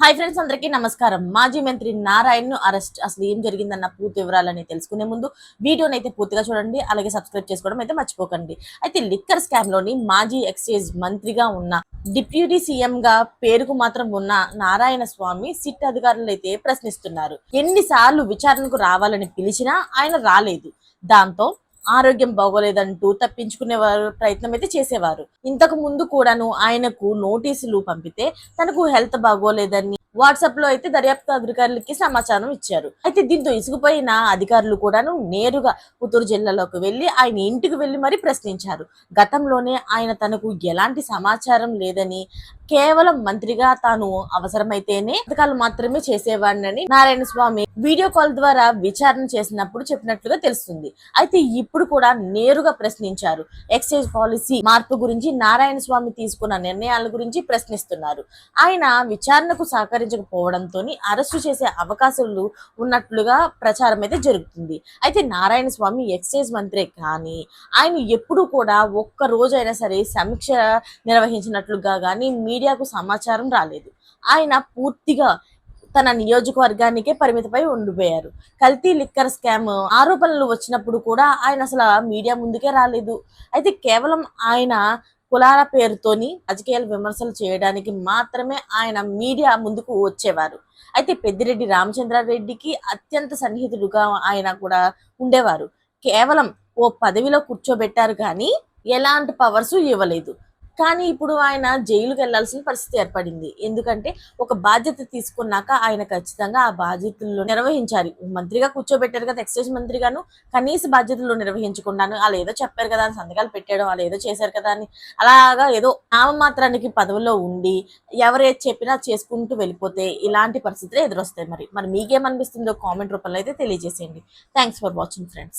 Hi friends అందరికీ నమస్కారం. మాజీ మంత్రి నారాయణ్ను అరెస్ట్. అసలు ఏం జరిగిందన్న పూర్తి వివరాలని తెలుసుకునే ముందు వీడియోని అయితే పూర్తిగా చూడండి అలాగే సబ్స్క్రైబ్ చేసుకోవడం అయితే మర్చిపోకండి. అయితే లిక్కర్ స్కామ్లోని మాజీ ఎక్సైజ్ మంత్రిగా ఉన్న డిప్యూటీ సీఎం గా పేరుకు మాత్రం ఉన్న నారాయణ స్వామి సిట్ అధికారులు అయితే ప్రశ్నిస్తున్నారు. ఎన్నిసార్లు విచారణకు రావాలని పిలిచినా ఆయన రాలేదు. దాంతో ఆరోగ్యం బాగోలేదంటూ తప్పించుకునేవారు ప్రయత్నం అయితే చేసేవారు. ఇంతకు ముందు కూడాను ఆయనకు నోటీసులు పంపితే తనకు హెల్త్ బాగోలేదని వాట్సాప్లో అయితే దర్యాప్తు అధికారులకి సమాచారం ఇచ్చారు. అయితే దీంతో ఇసుకుపోయిన అధికారులు కూడాను నేరుగా పుత్తూరు జిల్లాలోకి వెళ్ళి ఆయన ఇంటికి వెళ్ళి మరీ ప్రశ్నించారు. గతంలోనే ఆయన తనకు ఎలాంటి సమాచారం లేదని కేవలం మంత్రిగా తాను అవసరమైతేనే పథకాలు మాత్రమే చేసేవాడినని నారాయణ స్వామి వీడియో కాల్ ద్వారా విచారణ చేసినప్పుడు చెప్పినట్లుగా తెలుస్తుంది. అయితే ఇప్పుడు కూడా నేరుగా ప్రశ్నించారు. ఎక్సైజ్ పాలసీ మార్పు గురించి నారాయణ స్వామి తీసుకున్న నిర్ణయాల గురించి ప్రశ్నిస్తున్నారు. ఆయన విచారణకు సహకరించకపోవడంతో అరెస్టు చేసే అవకాశాలు ఉన్నట్లుగా ప్రచారం అయితే జరుగుతుంది. అయితే నారాయణ స్వామి ఎక్సైజ్ మంత్రే కానీ ఆయన ఎప్పుడు కూడా ఒక్క రోజైనా సరే సమీక్ష నిర్వహించినట్లుగా కానీ మీ మీడియాకు సమాచారం రాలేదు. ఆయన పూర్తిగా తన నియోజకవర్గానికే పరిమితపై ఉండిపోయారు. కల్తీ లిక్కర్ స్కామ్ ఆరోపణలు వచ్చినప్పుడు కూడా ఆయన అసలు మీడియా ముందుకే రాలేదు. అయితే కేవలం ఆయన కులాల పేరుతోని రాజకీయాల విమర్శలు చేయడానికి మాత్రమే ఆయన మీడియా ముందుకు వచ్చేవారు. అయితే పెద్దిరెడ్డి రామచంద్రారెడ్డికి అత్యంత సన్నిహితుడుగా ఆయన కూడా ఉండేవారు. కేవలం ఓ పదవిలో కూర్చోబెట్టారు కానీ ఎలాంటి పవర్స్ ఇవ్వలేదు. కానీ ఇప్పుడు ఆయన జైలుకి వెళ్ళాల్సిన పరిస్థితి ఏర్పడింది. ఎందుకంటే ఒక బాధ్యత తీసుకున్నాక ఆయన ఖచ్చితంగా ఆ బాధ్యతల్లో నిర్వహించాలి. మంత్రిగా కూర్చోబెట్టారు కదా ఎక్సైజ్ మంత్రిగాను కనీస బాధ్యతలు నిర్వహించుకున్నాను. వాళ్ళు ఏదో చెప్పారు కదా అని సంతకాలు పెట్టాడు వాళ్ళు ఏదో చేశారు కదా అని. అలాగా ఏదో నామమాత్రానికి పదవిలో ఉండి ఎవరేది చెప్పినా చేసుకుంటూ వెళ్ళిపోతే ఇలాంటి పరిస్థితులు ఎదురొస్తాయి మరి. మరి మీకేమనిపిస్తుందో కామెంట్ రూపంలో అయితే తెలియజేసేయండి. Thanks for watching friends